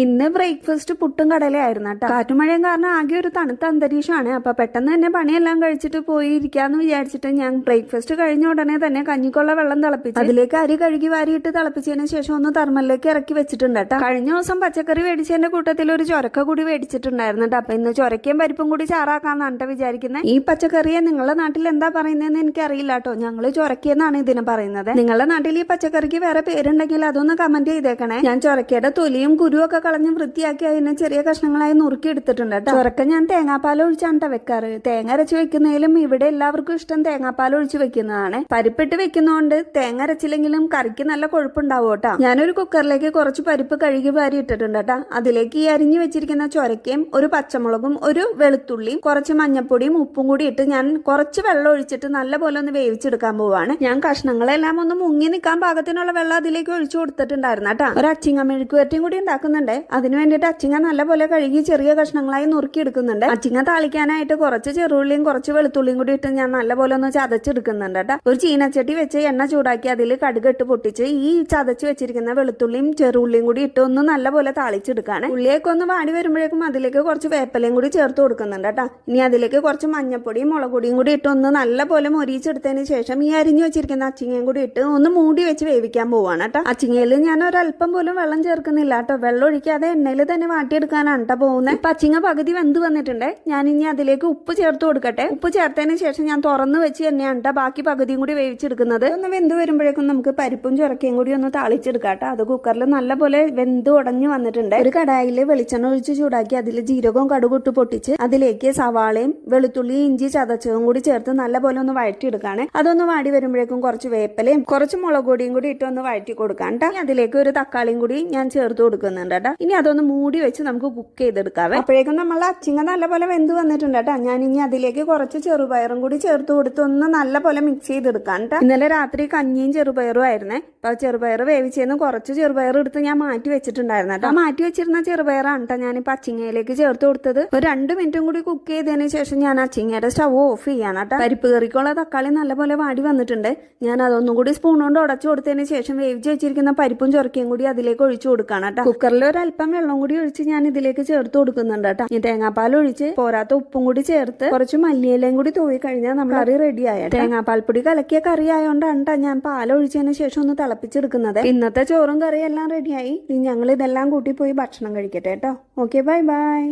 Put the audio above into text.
ഇന്ന് ബ്രേക്ക്ഫാസ്റ്റ് പുട്ടും കടലയായിരുന്നു കേട്ടോ. കാറ്റുമഴയും കാരണം ആകെ ഒരു തണുത്ത അന്തരീക്ഷമാണ്. അപ്പൊ പെട്ടെന്ന് തന്നെ പണിയെല്ലാം കഴിച്ചിട്ട് പോയി ഇരിക്കാന്ന് വിചാരിച്ചിട്ട് ഞാൻ ബ്രേക്ക്ഫാസ്റ്റ് കഴിഞ്ഞ ഉടനെ തന്നെ കഞ്ഞിക്കുള്ള വെള്ളം തിളപ്പിച്ചു അതിലേക്ക് അരി കഴുകി വാരിയിട്ട് തിളപ്പിച്ചതിന് ശേഷം ഒന്ന് തെർമലിലേക്ക് ഇറക്കി വെച്ചിട്ടുണ്ട് കേട്ടോ. കഴിഞ്ഞ ദിവസം പച്ചക്കറി മേടിച്ചതിന്റെ കൂട്ടത്തിൽ ഒരു ചൊരക്ക കൂടി മേടിച്ചിട്ടുണ്ടായിരുന്നു കേട്ടോ. അപ്പൊ ഇന്ന് ചൊരക്കയും പരിപ്പും കൂടി ചാറാക്കാന്നാണ് കേട്ടോ വിചാരിക്കുന്നത് ഈ പച്ചക്കറിയെ നിങ്ങളുടെ നാട്ടിൽ എന്താ പറയുന്നതെന്ന് എനിക്കറിയില്ല കേട്ടോ ഞങ്ങൾ ചൊരക്കിയെന്നാണ് ഇതിന് പറയുന്നത്. നിങ്ങളുടെ നാട്ടിൽ ഈ പച്ചക്കറിക്ക് വേറെ പേരുണ്ടെങ്കിൽ അതൊന്ന് കമന്റ് ചെയ്തേക്കണേ. ഞാൻ ചൊരക്കയുടെ തൊലിയും കുരുവും ഒക്കെ കളഞ്ഞ് വൃത്തിയാക്കി അതിനെ ചെറിയ കഷ്ണങ്ങളായി നുറുക്കി എടുത്തിട്ടുണ്ട് കേട്ടോ. ചുരക്ക ഞാൻ തേങ്ങാപ്പാൽ ഒഴിച്ചാണ് കേട്ടോ വെക്കാറ്. തേങ്ങ അരച്ച് വെക്കുന്നതിലും ഇവിടെ എല്ലാവർക്കും ഇഷ്ടം തേങ്ങാപ്പാൽ ഒഴിച്ച് വെക്കുന്നതാണ്. പരിപ്പിട്ട് വെക്കുന്നതുകൊണ്ട് തേങ്ങ അരച്ചില്ലെങ്കിലും കറിക്ക് നല്ല കൊഴുപ്പുണ്ടാവും കേട്ടോ. ഞാനൊരു കുക്കറിലേക്ക് കുറച്ച് പരിപ്പ് കഴുകി വാരി ഇട്ടിട്ടുണ്ട് കേട്ടോ. അതിലേക്ക് ഈ അരിഞ്ഞു വെച്ചിരിക്കുന്ന ചുരക്കയും ഒരു പച്ചമുളകും ഒരു വെളുത്തുള്ളിയും കുറച്ച് മഞ്ഞപ്പൊടിയും ഉപ്പും കൂടി ഇട്ട് ഞാൻ കുറച്ച് വെള്ളം ഒഴിച്ചിട്ട് നല്ല പോലെ ഒന്ന് വേവിച്ചെടുക്കാൻ പോവാണ്. ഞാൻ കഷ്ണങ്ങളെല്ലാം ഒന്ന് മുങ്ങി നിൽക്കാൻ പാകത്തിനുള്ള വെള്ളം അതിലേക്ക് ഒഴിച്ചു കൊടുത്തിട്ടുണ്ടായിരുന്നു കേട്ടോ. ഒരു അച്ചിങ്ങ മെഴുക്കുവരട്ടിയും കൂടി ഉണ്ടാക്കുന്നുണ്ട്. അതിന് വേണ്ടിയിട്ട് അച്ചിങ്ങ നല്ലപോലെ കഴുകി ചെറിയ കഷ്ണങ്ങളായി നുറുക്കി എടുക്കുന്നുണ്ട് അച്ചിങ്ങ താളിക്കാനായിട്ട് കുറച്ച് ചെറുള്ളിയും കുറച്ച് വെളുത്തുള്ളിയും കൂടി ഇട്ട് ഞാൻ നല്ലപോലെ ഒന്ന് ചതച്ചെടുക്കുന്നുണ്ട് കേട്ടോ. ഒരു ചീനച്ചട്ടി വെച്ച് എണ്ണ ചൂടാക്കി അതിൽ കടുക് ഇട്ട് പൊട്ടിച്ച് ഈ ചതച്ച് വെച്ചിരിക്കുന്ന വെളുത്തുള്ളിയും ചെറുള്ളിയും കൂടി ഇട്ട് ഒന്ന് നല്ലപോലെ താളിച്ചെടുക്കാണ്. ഉള്ളിയൊക്കെ ഒന്ന് വാടി വരുമ്പോഴേക്കും അതിലേക്ക് കുറച്ച് വേപ്പലയും കൂടി ചേർത്ത് കൊടുക്കുന്നുണ്ട് കേട്ടോ. ഇനി അതിലേക്ക് കുറച്ച് മഞ്ഞപ്പൊടിയും മുളകുപൊടിയും കൂടി ഇട്ട് ഒന്ന് നല്ലപോലെ മൊരിച്ചെടുത്തതിന് ശേഷം ഈ അരിഞ്ഞു വെച്ചിരിക്കുന്ന അച്ചിങ്ങയും കൂടി ഇട്ട് ഒന്ന് മൂടി വെച്ച് വേവിക്കാൻ പോവാണ് കേട്ടോ. അച്ചിങ്ങയിൽ ഞാൻ ഒരല്പം പോലും വെള്ളം ചേർക്കുന്നില്ല കേട്ടോ. വെള്ളം ഒഴിക്കാതെ എണ്ണയിൽ തന്നെ വാട്ടിയെടുക്കാനാണ് കേട്ടോ പോകുന്നത് പച്ചിങ്ങ പകുതി വെന്ത് വന്നിട്ടുണ്ട്. ഞാൻ ഇനി അതിലേക്ക് ഉപ്പ് ചേർത്ത് കൊടുക്കട്ടെ. ഉപ്പ് ചേർത്തതിന് ശേഷം ഞാൻ തുറന്നു വെച്ച് തന്നെയാണ് കേട്ടോ ബാക്കി പകുതിയും കൂടി വേവിച്ചെടുക്കുന്നത്. ഒന്ന് വെന്ത് വരുമ്പോഴേക്കും നമുക്ക് പരിപ്പും ചുരക്കയും കൂടി ഒന്ന് താളിച്ചെടുക്കാം കേട്ടോ അത് കുക്കറിൽ നല്ലപോലെ വെന്ത് ഉടഞ്ഞു വന്നിട്ടുണ്ട്. ഒരു കടായിൽ വെളിച്ചെണ്ണ ഒഴിച്ച് ചൂടാക്കി അതിൽ ജീരകവും കടുകൊട്ട് പൊട്ടിച്ച് അതിലേക്ക് സവാളയും വെളുത്തുള്ളി ഇഞ്ചി ചതച്ചതും കൂടി ചേർത്ത് നല്ലപോലെ ഒന്ന് വഴറ്റിയെടുക്കാണ്. അതൊന്ന് വാടി വരുമ്പോഴേക്കും കുറച്ച് വേപ്പലയും കുറച്ച് മുളക് പൊടിയും കൂടി ഇട്ട് ഒന്ന് വഴറ്റി കൊടുക്കാം കേട്ടോ അതിലേക്ക് ഒരു തക്കാളിയും കൂടി ഞാൻ ചേർത്ത് കൊടുക്കുന്നുണ്ട് ഇനി അതൊന്ന് മൂടി വെച്ച് നമുക്ക് കുക്ക് ചെയ്തെടുക്കാവേ. അപ്പോഴേക്കും നമ്മൾ അച്ചിങ്ങ നല്ലപോലെ വെന്ത് വന്നിട്ടുണ്ട് കേട്ടോ. ഞാൻ ഇനി അതിലേക്ക് കുറച്ച് ചെറുപയറും കൂടി ചേർത്ത് കൊടുത്ത് ഒന്ന് നല്ലപോലെ മിക്സ് ചെയ്തെടുക്കാം കേട്ടോ. ഇന്നലെ രാത്രി കഞ്ഞിയും ചെറുപയറും ആയിരുന്നേ. അപ്പൊ ചെറുപയർ വേവിച്ചേന്ന് കുറച്ച് ചെറുപയർ എടുത്ത് ഞാൻ മാറ്റി വെച്ചിട്ടുണ്ടായിരുന്നു കേട്ടോ. ആ മാറ്റി വെച്ചിരുന്ന ചെറുപയറാണ് കേട്ടോ ഞാൻ ഇപ്പൊ അച്ചിങ്ങയിലേക്ക് ചേർത്ത് കൊടുത്തത്. ഒരു രണ്ട് മിനിറ്റും കൂടി കുക്ക് ചെയ്തതിന് ശേഷം ഞാൻ അച്ചിങ്ങയുടെ സ്റ്റവ് ഓഫ് ചെയ്യാണ് കേട്ടോ. പരിപ്പ് കറിക്കുള്ള തക്കാളി നല്ലപോലെ വാടി വന്നിട്ടുണ്ട്. ഞാൻ അതൊന്നും കൂടി സ്പൂൺ കൊണ്ട് ഉടച്ചു കൊടുത്തതിന് ശേഷം വേവിച്ച് വെച്ചിരിക്കുന്ന പരിപ്പും ചൊറക്കയും കൂടി അതിലേക്ക് ഒഴിച്ചു കൊടുക്കണം കേട്ടോ. കുക്കറിൽ ഒരു അല്പം വെള്ളം കൂടി ഒഴിച്ച് ഞാൻ ഇതിലേക്ക് ചേർത്ത് കൊടുക്കുന്നുണ്ട് കേട്ടോ. ഈ തേങ്ങാപ്പാൽ ഒഴിച്ച് പോരാത്ത ഉപ്പും കൂടി ചേർത്ത് കുറച്ച് മല്ലിയിലയും കൂടി തൂവി കഴിഞ്ഞാൽ നമ്മൾ കറി റെഡി ആയ തേങ്ങാപ്പാൽപ്പൊടി കലക്കിയ കറി ആയതുകൊണ്ടാണ് ഞാൻ പാൽ ഒഴിച്ചതിന് ശേഷം ഒന്ന് തിളപ്പിച്ചെടുക്കുന്നത്. ഇന്നത്തെ ചോറും കറിയും എല്ലാം റെഡിയായി ഞങ്ങൾ ഇതെല്ലാം കൂട്ടി പോയി ഭക്ഷണം കഴിക്കട്ടെ കേട്ടോ. Okay bye bye